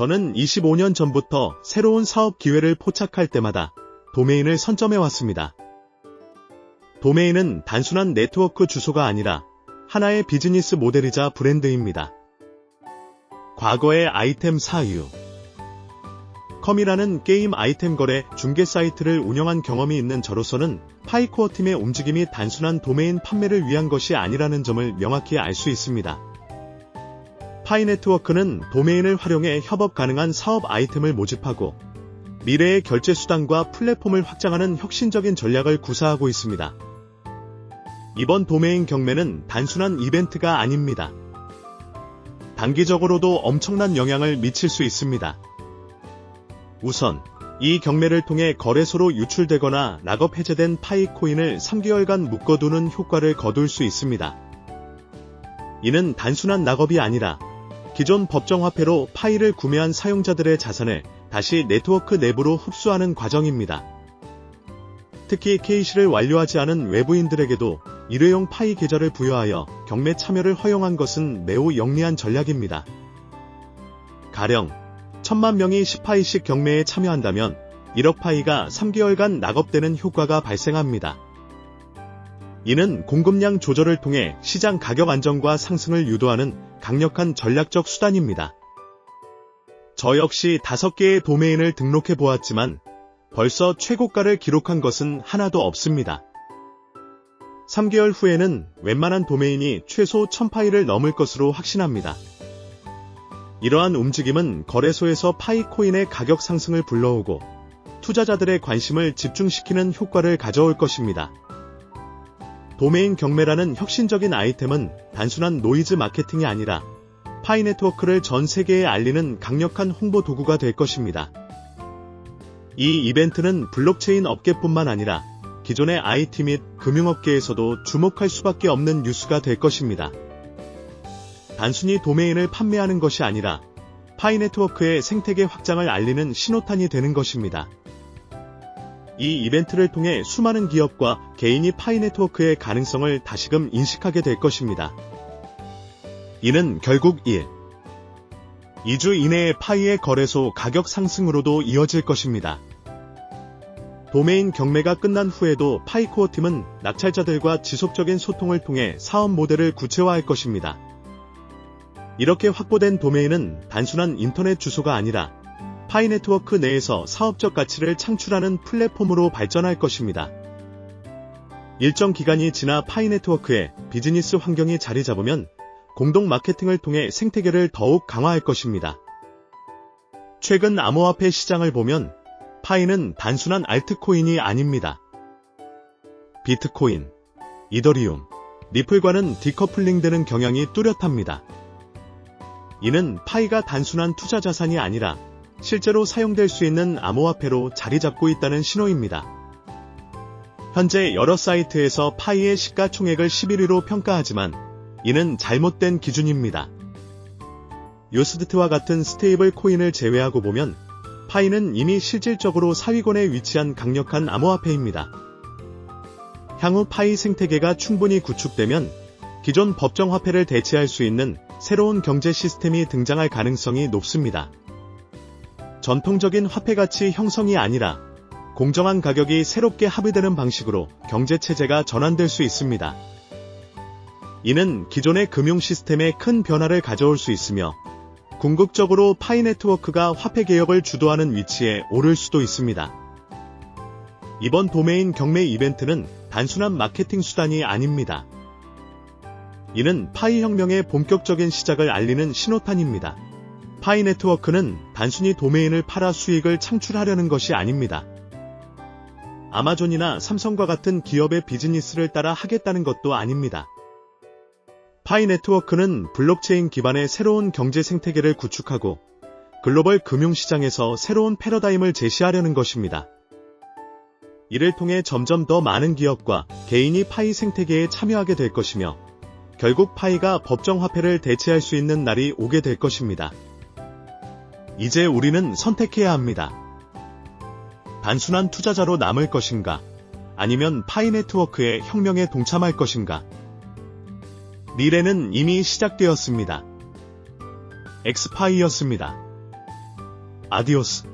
저는 25년 전부터 새로운 사업 기회를 포착할 때마다 도메인을 선점해 왔습니다. 도메인은 단순한 네트워크 주소가 아니라 하나의 비즈니스 모델이자 브랜드입니다. 과거의 아이템 사유 컴이라는 게임 아이템 거래 중개 사이트를 운영한 경험이 있는 저로서는 파이코어 팀의 움직임이 단순한 도메인 판매를 위한 것이 아니라는 점을 명확히 알 수 있습니다. 파이 네트워크는 도메인을 활용해 협업 가능한 사업 아이템을 모집하고 미래의 결제 수단과 플랫폼을 확장하는 혁신적인 전략을 구사하고 있습니다. 이번 도메인 경매는 단순한 이벤트가 아닙니다. 단기적으로도 엄청난 영향을 미칠 수 있습니다. 우선 이 경매를 통해 거래소로 유출되거나 락업 해제된 파이 코인을 3개월간 묶어두는 효과를 거둘 수 있습니다. 이는 단순한 락업이 아니라 기존 법정화폐로 파이를 구매한 사용자들의 자산을 다시 네트워크 내부로 흡수하는 과정입니다. 특히 KC를 완료하지 않은 외부인들에게도 일회용 파이 계좌를 부여하여 경매 참여를 허용한 것은 매우 영리한 전략입니다. 가령 천만 명이 10파이씩 경매에 참여한다면 1억 파이가 3개월간 낙업되는 효과가 발생합니다. 이는 공급량 조절을 통해 시장 가격 안정과 상승을 유도하는 강력한 전략적 수단입니다. 저 역시 5개의 도메인을 등록해 보았지만 벌써 최고가를 기록한 것은 하나도 없습니다. 3개월 후에는 웬만한 도메인이 최소 1000파이를 넘을 것으로 확신합니다. 이러한 움직임은 거래소에서 파이 코인의 가격 상승을 불러오고 투자자들의 관심을 집중시키는 효과를 가져올 것입니다. 도메인 경매라는 혁신적인 아이템은 단순한 노이즈 마케팅이 아니라 파이 네트워크를 전 세계에 알리는 강력한 홍보 도구가 될 것입니다. 이 이벤트는 블록체인 업계뿐만 아니라 기존의 IT 및 금융업계에서도 주목할 수밖에 없는 뉴스가 될 것입니다. 단순히 도메인을 판매하는 것이 아니라 파이 네트워크의 생태계 확장을 알리는 신호탄이 되는 것입니다. 이 이벤트를 통해 수많은 기업과 개인이 파이 네트워크의 가능성을 다시금 인식하게 될 것입니다. 이는 결국 1. 2주 이내에 파이의 거래소 가격 상승으로도 이어질 것입니다. 도메인 경매가 끝난 후에도 파이코어 팀은 낙찰자들과 지속적인 소통을 통해 사업 모델을 구체화할 것입니다. 이렇게 확보된 도메인은 단순한 인터넷 주소가 아니라 파이 네트워크 내에서 사업적 가치를 창출하는 플랫폼으로 발전할 것입니다. 일정 기간이 지나 파이 네트워크의 비즈니스 환경이 자리 잡으면 공동 마케팅을 통해 생태계를 더욱 강화할 것입니다. 최근 암호화폐 시장을 보면 파이는 단순한 알트코인이 아닙니다. 비트코인, 이더리움, 리플과는 디커플링되는 경향이 뚜렷합니다. 이는 파이가 단순한 투자 자산이 아니라 실제로 사용될 수 있는 암호화폐로 자리 잡고 있다는 신호입니다. 현재 여러 사이트에서 파이의 시가총액을 11위로 평가하지만 이는 잘못된 기준입니다. 요스드트와 같은 스테이블 코인을 제외하고 보면 파이는 이미 실질적으로 사위권에 위치한 강력한 암호화폐입니다. 향후 파이 생태계가 충분히 구축되면 기존 법정화폐를 대체할 수 있는 새로운 경제 시스템이 등장할 가능성이 높습니다. 전통적인 화폐 가치 형성이 아니라 공정한 가격이 새롭게 합의되는 방식으로 경제 체제가 전환될 수 있습니다. 이는 기존의 금융 시스템에 큰 변화를 가져올 수 있으며 궁극적으로 파이 네트워크가 화폐 개혁을 주도하는 위치에 오를 수도 있습니다. 이번 도메인 경매 이벤트는 단순한 마케팅 수단이 아닙니다. 이는 파이 혁명의 본격적인 시작을 알리는 신호탄입니다. 파이 네트워크는 단순히 도메인을 팔아 수익을 창출하려는 것이 아닙니다. 아마존이나 삼성과 같은 기업의 비즈니스를 따라 하겠다는 것도 아닙니다. 파이 네트워크는 블록체인 기반의 새로운 경제 생태계를 구축하고 글로벌 금융시장에서 새로운 패러다임을 제시하려는 것입니다. 이를 통해 점점 더 많은 기업과 개인이 파이 생태계에 참여하게 될 것이며 결국 파이가 법정 화폐를 대체할 수 있는 날이 오게 될 것입니다. 이제 우리는 선택해야 합니다. 단순한 투자자로 남을 것인가? 아니면 파이 네트워크의 혁명에 동참할 것인가? 미래는 이미 시작되었습니다. 엑스파이였습니다. 아디오스.